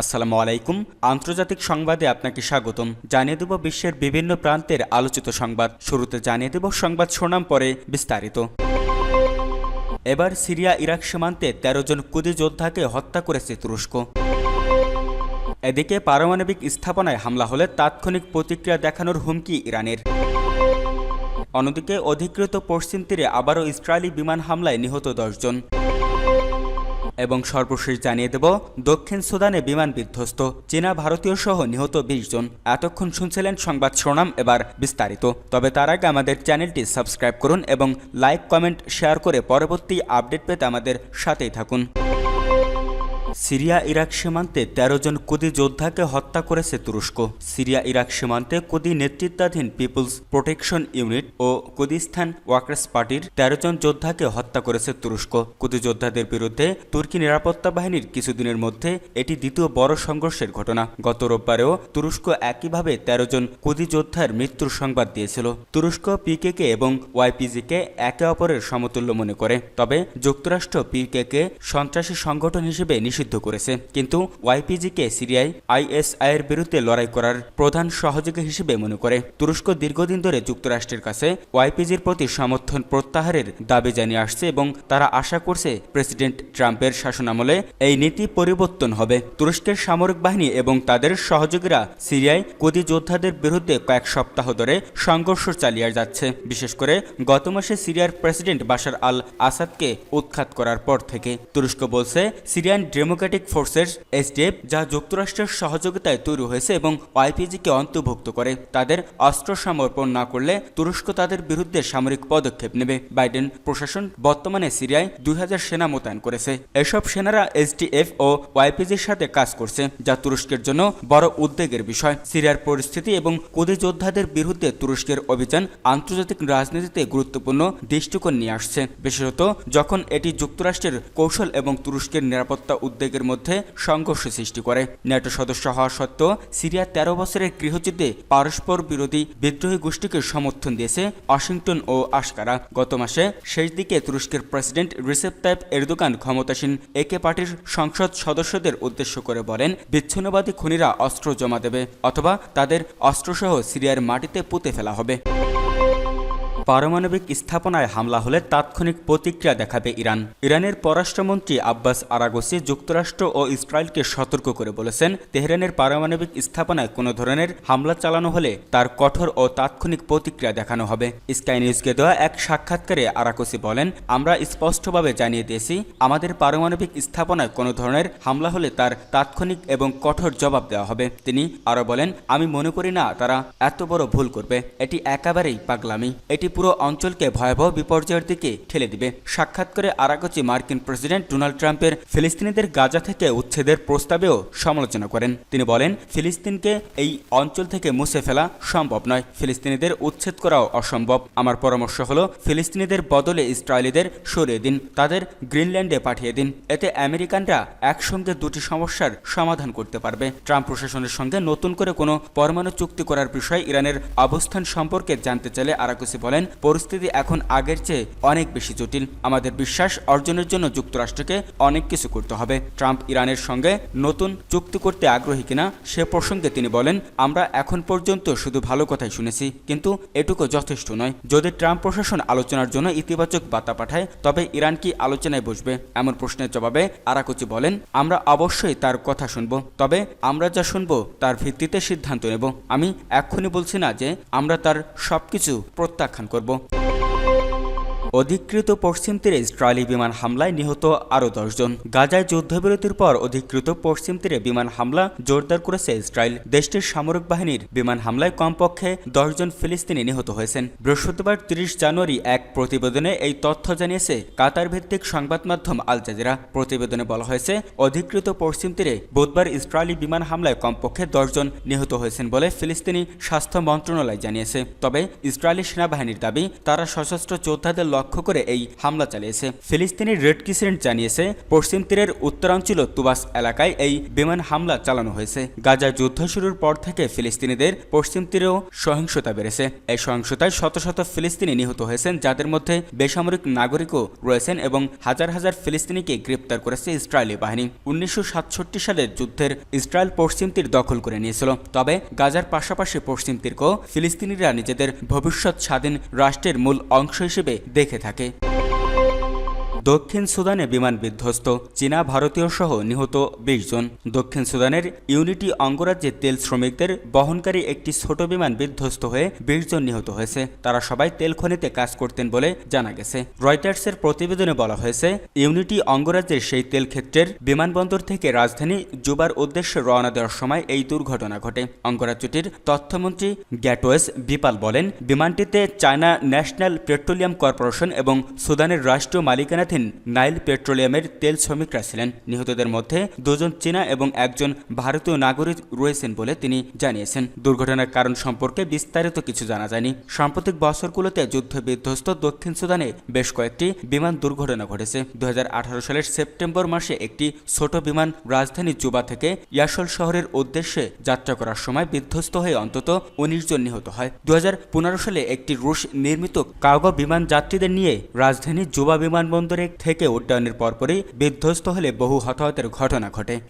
আসসালামু আলাইকুম। আন্তর্জাতিক সংবাদে আপনাকে স্বাগতম। জানিয়ে দেব বিশ্বের বিভিন্ন প্রান্তের আলোচিত সংবাদ। শুরুতে জানিয়ে দেব সংবাদ শোনাম পরে বিস্তারিত। এবার সিরিয়া ইরাক সীমান্তে তেরো জন কুদি যোদ্ধাকে হত্যা করেছে তুরস্ক। এদিকে পারমাণবিক স্থাপনায় হামলা হলে তাৎক্ষণিক প্রতিক্রিয়া দেখানোর হুমকি ইরানের। অন্যদিকে অধিকৃত পশ্চিম তীরে আবারও ইসরায়েলি বিমান হামলায় নিহত দশজন এবং সর্বশেষ জানিয়ে দেব, দক্ষিণ সুদানে বিমান বিধ্বস্ত, চীনা ভারতীয় সহ নিহত বিশ জন। এতক্ষণ শুনছিলেন সংবাদ শ্রোনাম, এবার বিস্তারিত। তবে তার আগে আমাদের চ্যানেলটি সাবস্ক্রাইব করুন এবং লাইক, কমেন্ট, শেয়ার করে পরবর্তী আপডেট পেতে আমাদের সাথেই থাকুন। সিরিয়া, ইরাক সীমান্তে তেরো জন কুদি যোদ্ধাকে হত্যা করেছে তুরস্ক। সিরিয়া, ইরাক সীমান্তে কুদি নেতৃত্বাধীন পিপলস প্রোটেকশন ইউনিট ও কুদিস্তান ওয়ার্কার্স পার্টির তেরো জন যোদ্ধাকে হত্যা করেছে তুরস্ক। কুদি যোদ্ধাদের বিরুদ্ধে তুর্কি নিরাপত্তা বাহিনীর কিছুদিনের মধ্যে এটি দ্বিতীয় বড় সংঘর্ষের ঘটনা। গত রোববারেও তুরস্ক একইভাবে তেরো জন কুদি যোদ্ধার মৃত্যুর সংবাদ দিয়েছিল। তুরস্ক পিকেকে এবং ওয়াইপিজিকে একে অপরের সমতুল্য মনে করে। তবে যুক্তরাষ্ট্র পিকেকে সন্ত্রাসী সংগঠন হিসেবে নিষিদ্ধ করেছে। কিন্তু ওয়াইপিজিকে সিরিয়ায় আইএসআই এর বিরুদ্ধে লড়াই করার প্রধান সহযোগী হিসেবে মনে করে। তুরস্ক দীর্ঘদিন ধরে যুক্তরাষ্ট্রের কাছে ওয়াইপিজির প্রতি সমর্থন প্রত্যাহারের দাবি জানিয়ে আসছে এবং তারা আশা করছে প্রেসিডেন্ট ট্রাম্পের শাসনামলে এই নীতি পরিবর্তন হবে। তুরস্কের সামরিক বাহিনী এবং তাদের সহযোগীরা সিরিয়ায় কুদি যোদ্ধাদের বিরুদ্ধে কয়েক সপ্তাহ ধরে সংঘর্ষ চালিয়ে যাচ্ছে। বিশেষ করে গত মাসে সিরিয়ার প্রেসিডেন্ট বাশার আল আসাদকে উৎখাত করার পর থেকে। তুরস্ক বলছে, সিরিয়ান ডেমোক্রেটিক ফোর্সেস এসডিএফ যা যুক্তরাষ্ট্রের সহযোগিতায় তৈরি হয়েছে এবং ওয়াইপিজিকে অন্তর্ভুক্ত করে। তাদের অস্ত্র সমর্পণ না করলে তুরস্ক তাদের বিরুদ্ধে সামরিক পদক্ষেপ নেবে। বাইডেন প্রশাসন বর্তমানে সিরিয়ায় দুই সেনা মোতায়েন করেছে। এসব সেনারা এসডিএফ ও ওয়াইপিজির সাথে কাজ করছে, যা তুরস্কের জন্য বড় উদ্বেগের বিষয়। সিরিয়ার পরিস্থিতি এবং কুদি যোদ্ধাদের বিরুদ্ধে তুরস্কের অভিযান আন্তর্জাতিক রাজনীতিতে গুরুত্বপূর্ণ দৃষ্টিকোণ নিয়ে আসছে। বিশেষত যখন এটি যুক্তরাষ্ট্রের কৌশল এবং তুরস্কের নিরাপত্তা উদ্বেগের মধ্যে সংঘর্ষ সৃষ্টি করে। ন্যাটো সদস্য হওয়া সত্ত্বেও সিরিয়া তেরো বছরের গৃহযুদ্ধে পারস্পর বিরোধী বিদ্রোহী গোষ্ঠীকে সমর্থন দিয়েছে ওয়াশিংটন ও আশকারা। গত মাসে শেষ দিকে তুরস্কের প্রেসিডেন্ট রিসেপ তাইপ এরদোগান ক্ষমতাসীন একে পার্টির সংসদ সদস্যদের উদ্দেশ্য করে বলেন, বিচ্ছিন্নবাদী খুনিরা অস্ত্র জমা দেবে অথবা তাদের অস্ত্রসহ সিরিয়ার মাটিতে পুঁতে ফেলা হবে। পারমাণবিক স্থাপনায় হামলা হলে তাৎক্ষণিক প্রতিক্রিয়া দেখাবে ইরান। ইরানের পররাষ্ট্রমন্ত্রী আব্বাস আরাগোসি যুক্তরাষ্ট্র ও ইসরায়েলকে সতর্ক করে বলেছেন, তেহরানের পারমাণবিক স্থাপনায় কোনো ধরনের হামলা চালানো হলে তার কঠোর ও তাৎক্ষণিক প্রতিক্রিয়া দেখানো হবে। স্কাই নিউজকে দেওয়া এক সাক্ষাৎকারে আরাকোসি বলেন, আমরা স্পষ্টভাবে জানিয়ে দিয়েছি, আমাদের পারমাণবিক স্থাপনায় কোনো ধরনের হামলা হলে তার তাৎক্ষণিক এবং কঠোর জবাব দেওয়া হবে। তিনি আরও বলেন, আমি মনে করি না তারা এত বড় ভুল করবে। এটি একেবারেই পাগলামি। এটি পুরো অঞ্চলকে ভয়াবহ বিপর্যয়ের দিকে ঠেলে দিবে। সাক্ষাৎ করে আরাকচি মার্কিন প্রেসিডেন্ট ডোনাল্ড ট্রাম্পের ফিলিস্তিনিদের গাজা থেকে উচ্ছেদের প্রস্তাবেও সমালোচনা করেন। তিনি বলেন, ফিলিস্তিনকে এই অঞ্চল থেকে মুছে ফেলা সম্ভব নয়। ফিলিস্তিনিদের উচ্ছেদ করাও অসম্ভব। আমার পরামর্শ হলো, ফিলিস্তিনিদের বদলে ইসরায়েলিদের সরিয়ে দিন, তাদের গ্রিনল্যান্ডে পাঠিয়ে দিন। এতে আমেরিকানরা একসঙ্গে দুটি সমস্যার সমাধান করতে পারবে। ট্রাম্প প্রশাসনের সঙ্গে নতুন করে কোনো পরমাণু চুক্তি করার বিষয়ে ইরানের অবস্থান সম্পর্কে জানতে চাইলে আরাকুসি বলেন পরিস্থিতি এখন আগের চেয়ে অনেক বেশি জটিল। আমাদের বিশ্বাস অর্জনের জন্য যুক্তরাষ্ট্রকে অনেক কিছু করতে হবে। ট্রাম্প ইরানের সঙ্গে নতুন চুক্তি করতে আগ্রহী কিনা সে প্রসঙ্গে তিনি বলেন, আমরা এখন পর্যন্ত শুধু ভালো কথাই শুনেছি, কিন্তু এটুকু যথেষ্ট নয়। যদি ট্রাম্প প্রশাসন আলোচনার জন্য ইতিবাচক বার্তা পাঠায়, তবে ইরান কি আলোচনায় বসবে? এমন প্রশ্নের জবাবে আরাকুচি বলেন, আমরা অবশ্যই তার কথা শুনব, তবে আমরা যা শুনব তার ভিত্তিতে সিদ্ধান্ত নেব। আমি এক্ষুনি বলছি না যে আমরা তার সবকিছু প্রত্যাখ্যান করব অধিকৃত পশ্চিম তীরে ইসরায়েলি বিমান হামলায় নিহত আরও দশজন। গাজায় যুদ্ধবিরতির পর অধিকৃত পশ্চিম তীরে বিমান হামলা জোরদার করেছে ইসরায়েল। দেশটির সামরিক বাহিনীর বিমান হামলায় কমপক্ষে দশজন ফিলিস্তিনি নিহত হয়েছেন। বৃহস্পতিবার তিরিশ জানুয়ারি এক প্রতিবেদনে এই তথ্য জানিয়েছে কাতার ভিত্তিক সংবাদ মাধ্যম আল জাজিরা। প্রতিবেদনে বলা হয়েছে, অধিকৃত পশ্চিম তীরে বুধবার ইসরায়েলি বিমান হামলায় কমপক্ষে দশজন নিহত হয়েছেন বলে ফিলিস্তিনি স্বাস্থ্য মন্ত্রণালয় জানিয়েছে। তবে ইসরায়েলি সেনাবাহিনীর দাবি, তারা সশস্ত্র যোদ্ধাদের লক্ষ্য করে এই হামলা চালিয়েছে। ফিলিস্তিনি রেড ক্রিসেন্ট জানিয়েছে, পশ্চিম তীরের উত্তরাঞ্চল তুবাস এলাকায় এই বিমান হামলা চালানো হয়েছে। গাজা যুদ্ধ শুরুর পর থেকে ফিলিস্তিনিদের পশ্চিম তীরেও সহিংসতা বেড়েছে। এই সহিংসতায় শত শত ফিলিস্তিনি নিহত হয়েছেন, যাদের মধ্যে বেসামরিক নাগরিকও রয়েছেন এবং হাজার হাজার ফিলিস্তিনিকে গ্রেপ্তার করেছে ইসরায়েলি বাহিনী। উনিশশো সালের যুদ্ধের ইসরায়েল পশ্চিম তীর দখল করে নিয়েছিল। তবে গাজার পাশাপাশি পশ্চিম তীরকেও ফিলিস্তিনিরা নিজেদের ভবিষ্যৎ স্বাধীন রাষ্ট্রের মূল অংশ হিসেবে দেখে থাকে দক্ষিণ সুদানে বিমান বিধ্বস্ত, চীনা ভারতীয় সহ নিহত বিশ জন। দক্ষিণ সুদানের ইউনিটি অঙ্গরাজ্যে তেল শ্রমিকদের বহনকারী একটি ছোট বিমান বিধ্বস্ত হয়ে বিশ জন নিহত হয়েছে। তারা সবাই তেল খনিতে কাজ করতেন বলে জানা গেছে। রয়টার্সের প্রতিবেদনে বলা হয়েছে, ইউনিটি অঙ্গরাজ্যের সেই তেল ক্ষেত্রের বিমানবন্দর থেকে রাজধানী জুবার উদ্দেশ্যে রওনা দেওয়ার সময় এই দুর্ঘটনা ঘটে। অঙ্গরাজ্যটির তথ্যমন্ত্রী গ্যাটোয়েস বিপাল বলেন, বিমানটিতে চায়না ন্যাশনাল পেট্রোলিয়াম কর্পোরেশন এবং সুদানের রাষ্ট্রীয় মালিকানাধীন নাইল পেট্রোলিয়ামের তেল শ্রমিকরা ছিলেন। নিহতদের মধ্যে দুজন চীনা এবং একজন ভারতীয় নাগরিক রয়েছেন বলে তিনি জানিয়েছেন। দুর্ঘটনার কারণ সম্পর্কে বিস্তারিত কিছু জানা যায়নি। সাম্প্রতিক বছরগুলোতে যুদ্ধ বিধ্বস্ত দক্ষিণ সুদানে বেশ কয়েকটি বিমান দুর্ঘটনা ঘটেছে। দু সালের সেপ্টেম্বর মাসে একটি ছোট বিমান রাজধানী জুবা থেকে ইয়াসল শহরের উদ্দেশ্যে যাত্রা করার সময় বিধ্বস্ত হয়ে অন্তত উনিশ জন নিহত হয়। দু হাজার পনেরো সালে একটি রুশ নির্মিত কার্গো বিমান যাত্রীদের নিয়ে রাজধানী জুবা বিমানবন্দরে থেকে উড্ডয়নের পরপরই বিধ্বস্ত হলে বহু হতাহতের ঘটনা ঘটে।